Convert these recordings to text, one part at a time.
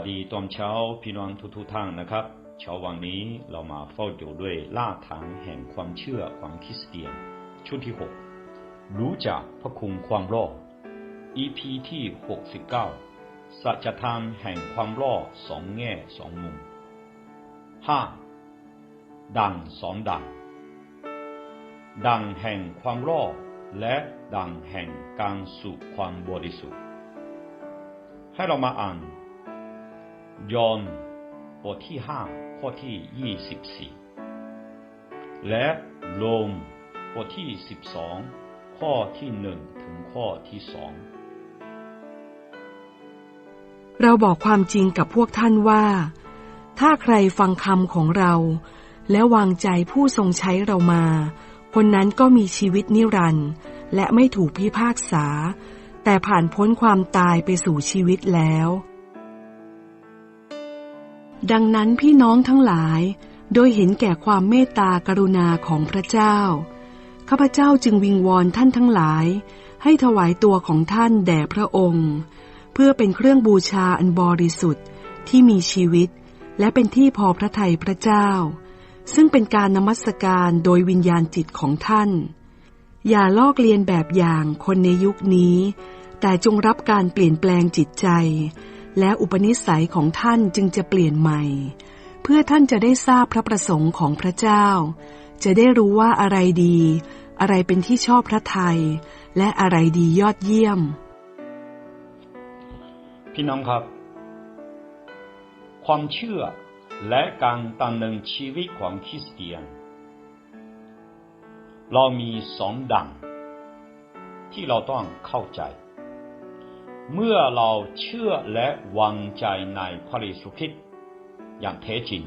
วัสดีตอนเช้าพี่น้องทุกๆท่านนะครับ เช้าวันนี้เรามาเฝ้าอยู่ด้วยล่าทางแห่งความเชื่อของคริสเตียน ชุดที่ 6 รู้จักพระคุณความรอด EP ที่ 69 สัจธรรมแห่งความรอดสองแง่สองมุม 5. ดังสองดัง ดังแห่งความรอดและดังแห่งการสู่ความบริสุทธิ์ ให้เรามาอ่าน ยอห์นบทที่ห้าข้อที่ยี่สิบสี่และโรมบทที่สิบสองข้อที่หนึ่งถึงข้อที่สองเราบอกความจริงกับพวกท่านว่า ถ้าใครฟังคำของเรา และวางใจผู้ทรงใช้เรามา คนนั้นก็มีชีวิตนิรันดร์และไม่ถูกพิพากษา แต่ผ่านพ้นความตายไปสู่ชีวิตแล้ว ดังนั้นพี่น้องทั้งหลาย โดยเห็นแก่ความเมตตากรุณาของพระเจ้า ข้าพเจ้าจึงวิงวอนท่านทั้งหลาย ให้ถวายตัวของท่านแด่พระองค์ เพื่อเป็นเครื่องบูชาอันบริสุทธิ์ที่มีชีวิต และเป็นที่พอพระทัยพระเจ้า ซึ่งเป็นการนมัสการโดยวิญญาณจิตของท่าน อย่าลอกเลียนแบบอย่างคนในยุคนี้ แต่จงรับการเปลี่ยนแปลงจิตใจ และอุปนิสัยของท่านจึงจะเปลี่ยนใหม่ เพื่อท่านจะได้ทราบพระประสงค์ของพระเจ้า จะได้รู้ว่าอะไรดี อะไรเป็นที่ชอบพระทัยและอะไรดียอดเยี่ยม พี่น้องครับ ความเชื่อและการดำเนินชีวิตของคริสเตียน เรามีสองดังที่เราต้องเข้าใจ เมื่อเราเชื่อและวางใจในพระเยซูคริสต์อย่างแท้จริง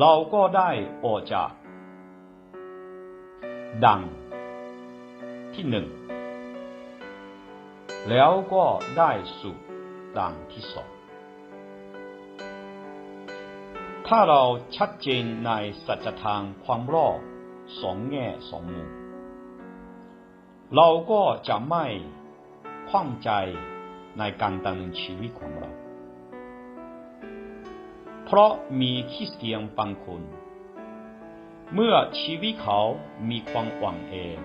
เราก็ได้ออกจาก ดังที่หนึ่ง แล้วก็ได้สู่ดังที่สอง ถ้าเราชัดเจนในสัจธรรมความรอดสองแง่สองมุม เราก็จะไม่ คว้างใจในการดำเนินชีวิตของเรา เพราะมีคริสเตียนบางคนเมื่อชีวิตเขามีความหวังเอง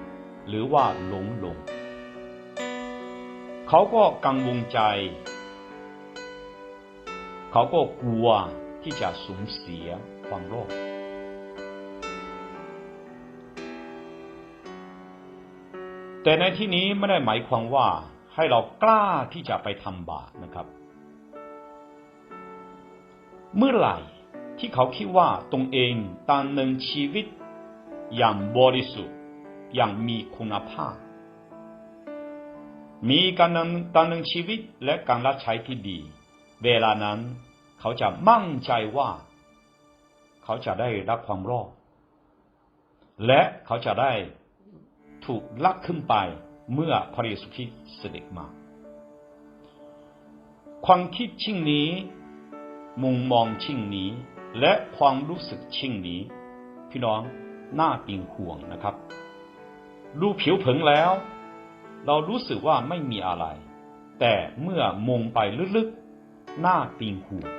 หรือว่าหลงหลง เขาก็กังวลใจ เขาก็กลัวที่จะสูญเสียความรอดแต่ในที่นี้ไม่ได้หมายความว่า ให้เรากล้าที่จะไปทำบาปนะครับ เมื่อไหร่ที่เขาคิดว่าตรงเองดำเนินชีวิต อย่างบริสุทธิ์อย่างมีคุณภาพ มีการดำเนินชีวิตและการรับใช้ที่ดี เวลานั้นเขาจะมั่นใจว่า เขาจะได้รับความรอดและเขาจะได้ถูกลักขึ้นไป เมื่อพระเยซูคริสต์เสด็จมา ความคิดเช่นนี้ มุมมองเช่นนี้ และความรู้สึกเช่นนี้ พี่น้องน่าเป็นห่วงนะครับดูผิวเผินแล้ว เรารู้สึกว่าไม่มีอะไร แต่เมื่อมองไปลึกๆน่าเป็นห่วง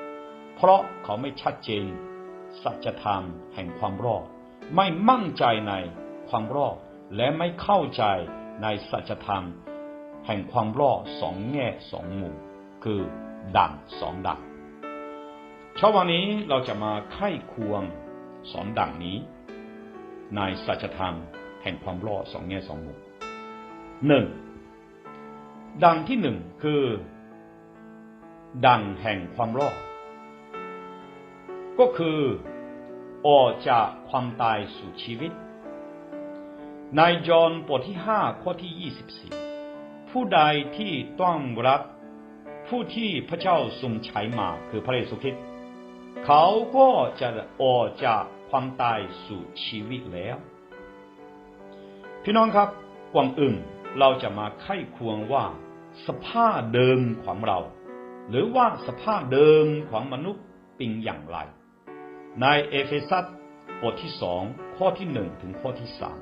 เพราะเขาไม่ชัดเจน สัจธรรมแห่งความรอด ไม่มั่นใจในความรอด และไม่เข้าใจ ในสัจธรรม แห่งความรอดสองแง่สองมุมคือดังสองดังเช้าวันนี้เราจะมาไข้ควงสองดังนี้ ในสัจธรรม แห่งความรอดสองแง่สองมุมหนึ่งดังที่หนึ่งคือดังแห่งความรอดก็คือออกจากความตายสู่ชีวิต ในยอห์นบทที่ห้าข้อที่ยี่สิบสี่ผู้ใดที่ต้องรับผู้ที่พระเจ้าทรงใช้มาคือพระเยซูคริสต์เขาก็จะออกจากความตายสู่ชีวิตแล้ว พี่น้องครับก่อนอื่นเราจะมาไข้ควงว่า สภาพเดิมของเรา หรือว่าสภาพเดิมของมนุษย์เป็นอย่างไร ในเอเฟซัสบทที่สองข้อที่หนึ่งถึงข้อที่สาม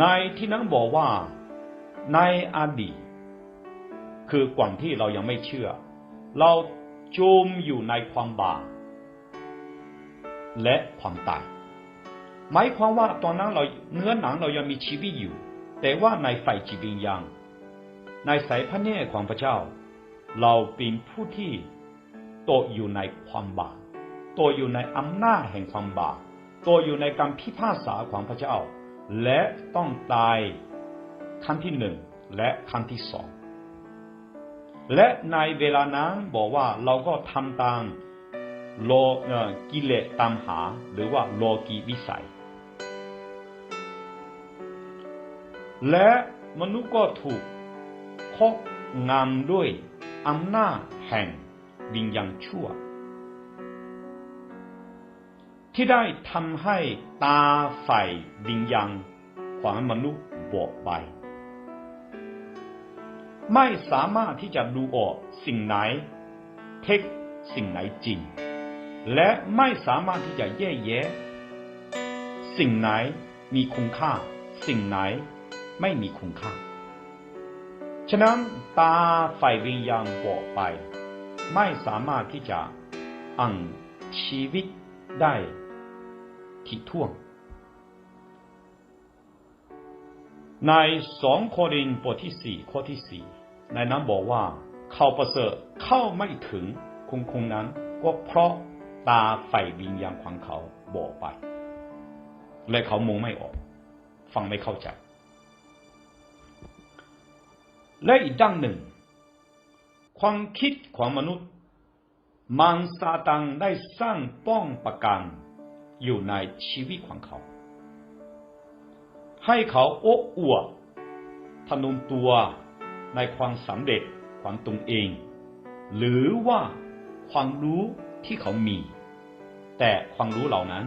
ในที่นั้นบอกว่าในอดีตคือก่อนที่เรายังไม่เชื่อ เราจมอยู่ในความบาปและความตายหมายความว่าตอนนั้นเราเนื้อหนังเรายังมีชีวิตอยู่ แต่ว่าในฝ่ายจิตวิญญาณในสายพระเนตรของพระเจ้า เราเป็นผู้ที่ตกอยู่ในความบาปตกอยู่ในอำนาจแห่งความบาปตกอยู่ในการพิพากษาของพระเจ้า และต้องตายขั้นที่หนึ่งและขั้นที่สอง และในเวลานั้นบอกว่าเราก็ทำตามโลเอ่อกิเลสตามหา หรือว่าโลกีวิสัย และมนุษย์ก็ถูกครอบงำด้วยอำนาจแห่งวิญญาณชั่ว ที่ได้ทำให้ตาฝ่ายวิญญาณของมนุษย์บอดไป ไม่สามารถที่จะดูออกสิ่งไหน เท็จสิ่งไหนจริง และไม่สามารถที่จะแยกแยะ สิ่งไหนมีคุณค่า สิ่งไหนไม่มีคุณค่า ฉะนั้นตาฝ่ายวิญญาณบอดไป ไม่สามารถที่จะอ่านชีวิตได้ ที่ท่วง ในสองโครินบทที่สี่ข้อที่สี่ในนั้นบอกว่า เขาประเสริฐเข้าไม่ถึงคงคงนั้น ก็เพราะตาไฟวิญญาณของเขาบอดไปและเขามองไม่ออก ฟังไม่เข้าใจ และอีกด้านหนึ่ง ความคิดของมนุษย์ มันซาตังได้สร้างป้องประกัน อยู่ในชีวิตของเขา ให้เขาโอ้อวดพนุนตัวในความสำเร็จของตนเอง หรือว่าความรู้ที่เขามี แต่ความรู้เหล่านั้น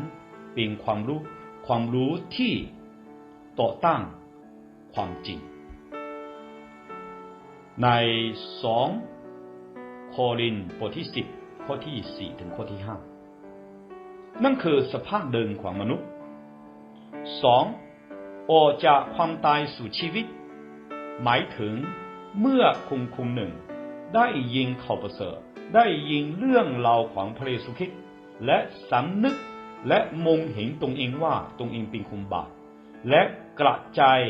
เป็นความรู้ความรู้ที่ต่อต้านความจริง ในสองโครินบทที่สิบข้อที่สี่ถึงข้อที่ห้า นั่นคือสภาพเดิมของมนุษย์สองออกจากความตายสู่ชีวิต หมายถึงเมื่อคุมคุมหนึ่ง ได้ยิงข่าวประเสริฐได้ยิงเรื่องราวของพระเยซูคริสต์และสำนึกและมองเห็นตรงเองว่าตรงเองเป็นคนบาปและกระจาย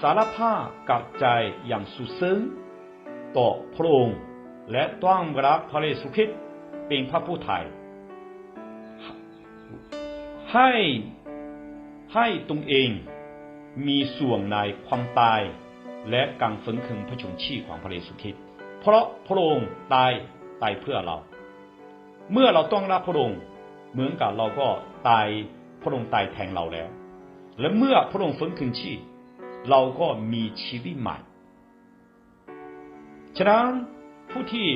สารภาพกับใจอย่างสุดซึ้งต่อพระองค์และต้อนรับพระเยซูคริสต์เป็นพระผู้ไถ่ ให้ให้ตรงเองมีส่วนในความตายและการฟื้นคืนพระชนชีพของพระเยซูคริสต์เพราะพระองค์ตายตายเพื่อเรา เมื่อเราต้องรับพระองค์เหมือนกับเราก็ตายพระองค์ตายแทนเราแล้ว และเมื่อพระองค์ฟื้นคืนชีพเราก็มีชีวิตใหม่ ฉะนั้นผู้ที่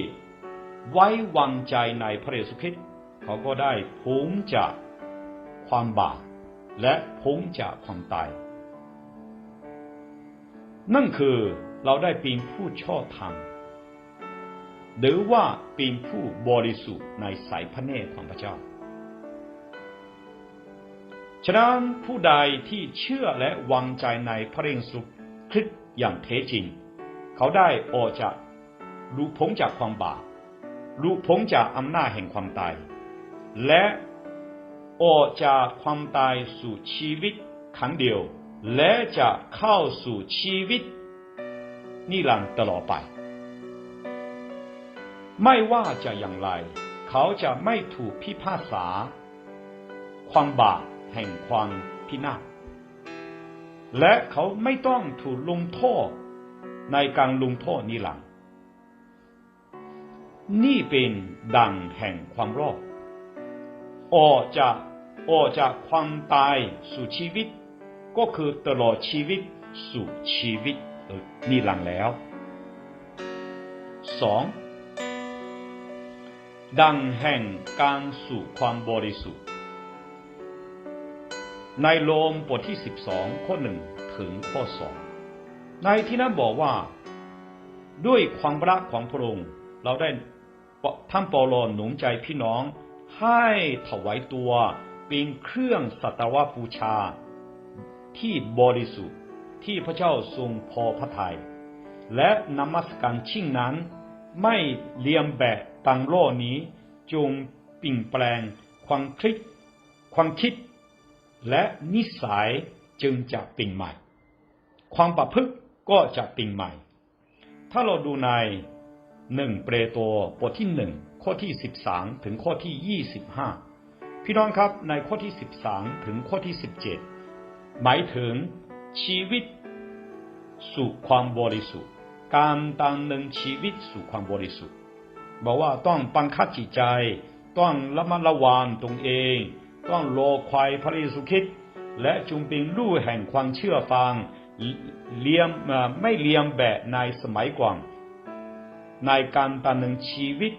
ไว้วางใจในพระเยซูคริสต์เขาก็ได้พ้นจาก ความบาปและพ้นจากความตาย นั่นคือเราได้เป็นผู้ชอบธรรมหรือว่าเป็นผู้บริสุทธิ์ในสายพระเนตรของพระเจ้า ฉะนั้นผู้ใดที่เชื่อและวางใจในพระเยซูคริสต์อย่างแท้จริง เขาได้ออกจากรู้พ้นจากความบาปรู้พ้นจากอำนาจแห่งความตาย และ ออกจากความตายสู่ชีวิตครั้งเดียว และจะเข้าสู่ชีวิตนิรันดร์ตลอดไป ไม่ว่าจะอย่างไร เขาจะไม่ถูกพิพากษา ความบาปแห่งความพินาศและเขาไม่ต้องถูกลงโทษในการลงโทษนิรันดร์นี่เป็นดังแห่งความรอด ออกจากออกจากความตายสู่ชีวิต ก็คือตลอดชีวิตสู่ชีวิตนิรันดร์แล้วสองดังแห่งการสู่ความบริสุทธิ์ ในโลมบทที่ 12 ข้อหนึ่งถึงข้อสองในที่นั้นบอกว่า ด้วยความรักของพระองค์เราได้ท่านเปาโลหนุนใจพี่น้อง ให้ถวายตัวเป็นเครื่องสัตวบูชา ที่บริสุทธิ์ที่พระเจ้าทรงพอพระทยัยและนมัสการชิ่งนั้น ไม่เลียมแบบต่างโลกนี้จงปลี่ยนแปลงความคิดความคิด และนิสัยจึงจะเปลี่ยนใหม่ ความประพฤติก็จะเปลี่ยนใหม่ ถ้าเราดูในหนึ่งเปโตบทที่หนึ่ง ข้อที่สิบสามถึงข้อที่ยี่สิบห้าพี่น้องครับในข้อที่สิบสามถึงข้อที่สิบเจ็ดหมายถึงชีวิตสู่ความบริสุทธิ์ การดำเนินชีวิตสู่ความบริสุทธิ์บอกว่าต้องบังคับจิตใจ ต้องระมัดระวังตรงเอง ต้องรอควายพระเยซูคริสต์และจงเป็นลู่แห่งความเชื่อฟังเลียมไม่เลียมแบบในสมัยก่อนในการดำเนินชีวิต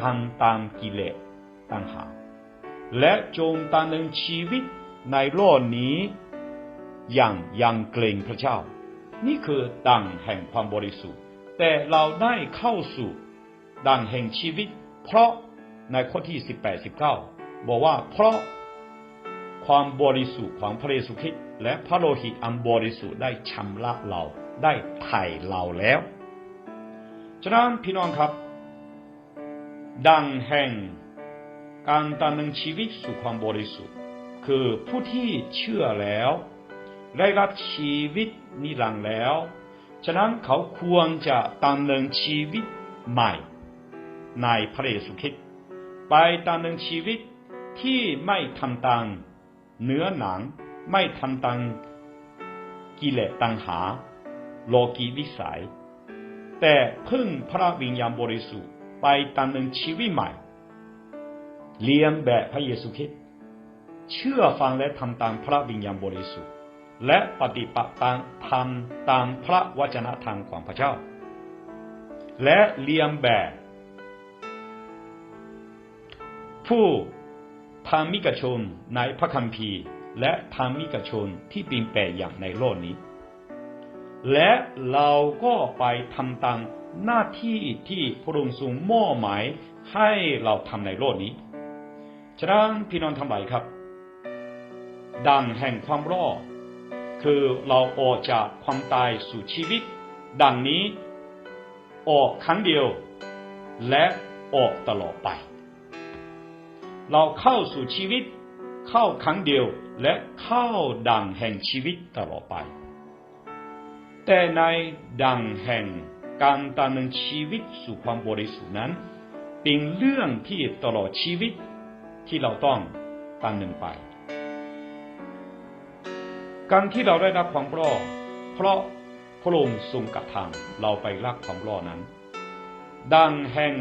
ทางตามกิเลสต่างหากและจงดำเนินชีวิตในโลกนี้อย่างยังเกรงพระเจ้า นี่คือดังแห่งความบริสุทธิ์ แต่เราได้เข้าสู่ดังแห่งชีวิต เพราะในข้อที่ 18 19 บอกว่าเพราะความบริสุทธิ์ของพระเยซูคริสต์และพระโลหิตอันบริสุทธิ์ได้ชำระเราได้ไถ่เราแล้ว ฉะนั้นพี่น้องครับ ดังแห่งการดำเนินชีวิตสู่ความบริสุทธิ์ คือผู้ที่เชื่อแล้ว ได้รับชีวิตนิรันดร์แล้ว ฉะนั้นเขาควรจะดำเนินชีวิตใหม่ในพระเยซูคริสต์ไปดำเนินชีวิตที่ไม่ทำตามเนื้อหนังไม่ทำตามกิเลสตัณหา โลกีวิสัย แต่พึ่งพระวิญญาณบริสุทธิ์ ไปดำเนินชีวิตใหม่เลียนแบบพระเยซูคริสต์เชื่อฟังและทำตามพระวิญญาณบริสุทธิ์ และปฏิบัติตามทำตามพระวจนะธรรมของพระเจ้า และเลียนแบบ ผู้ธรรมิกชนในพระคัมภีร์ และธรรมิกชนที่เปลี่ยนแปลงอย่างในโลกนี้ และเราก็ไปทำตามหน้าที่ที่พระองค์ทรงมอบหมายให้เราทำในโลกนี้ ฉะนั้นพี่น้องทั้งหลายครับ ดังแห่งความรอดคือเราออกจากความตายสู่ชีวิต ดังนี้ออกครั้งเดียว และออกตลอดไป เราเข้าสู่ชีวิต เข้าครั้งเดียวและเข้าดังแห่งชีวิตตลอดไป แต่ในดังแห่งการดำเนินชีวิตสู่ความบริสุทธิ์นั้น เป็นเรื่องที่ตลอดชีวิตที่เราต้องดำเนินไป การที่เราได้รับความรอดเพราะพระองค์ทรงกระทำเราไปรักความรอดนั้น ดังแห่ง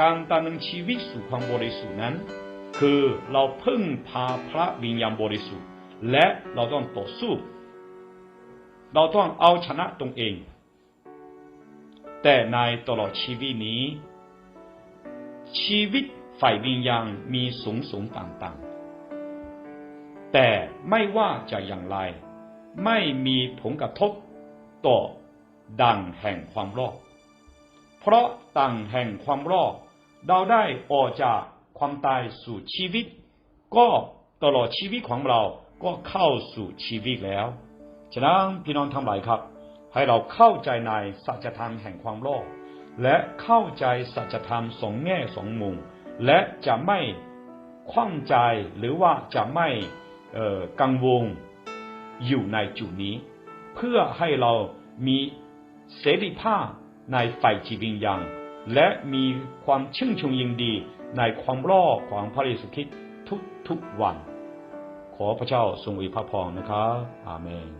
การดำเนินชีวิตสู่ความบริสุทธิ์นั้น คือเราพึ่งพาพระวิญญาณบริสุทธิ์ และเราต้องต่อสู้ เราต้องเอาชนะตรงเอง แต่ในตลอดชีวิตนี้ ชีวิตฝ่ายวิญญาณมีสูงสูงต่างๆ แต่ไม่ว่าจะอย่างไร ไม่มีผลกระทบต่อดังแห่งความรอด เพราะดังแห่งความรอดเราได้ออกจากความตายสู่ชีวิต ก็ตลอดชีวิตของเราก็เข้าสู่ชีวิตแล้ว ฉะนั้นพี่น้องทั้งหลายครับ ให้เราเข้าใจในสัจธรรมแห่งความรอดและเข้าใจสัจธรรมสองแง่สองมุม และจะไม่คว้างใจหรือว่าจะไม่กังวลอยู่ในจุดนี้ เพื่อให้เรามีเสรีภาพในฝ่ายจิตวิญญาณและมีความชื่นชมยินดีในความรอดของพระเยซูคริสต์ทุกๆวัน ขอพระเจ้าทรงอวยพระพรนะครับอาเมน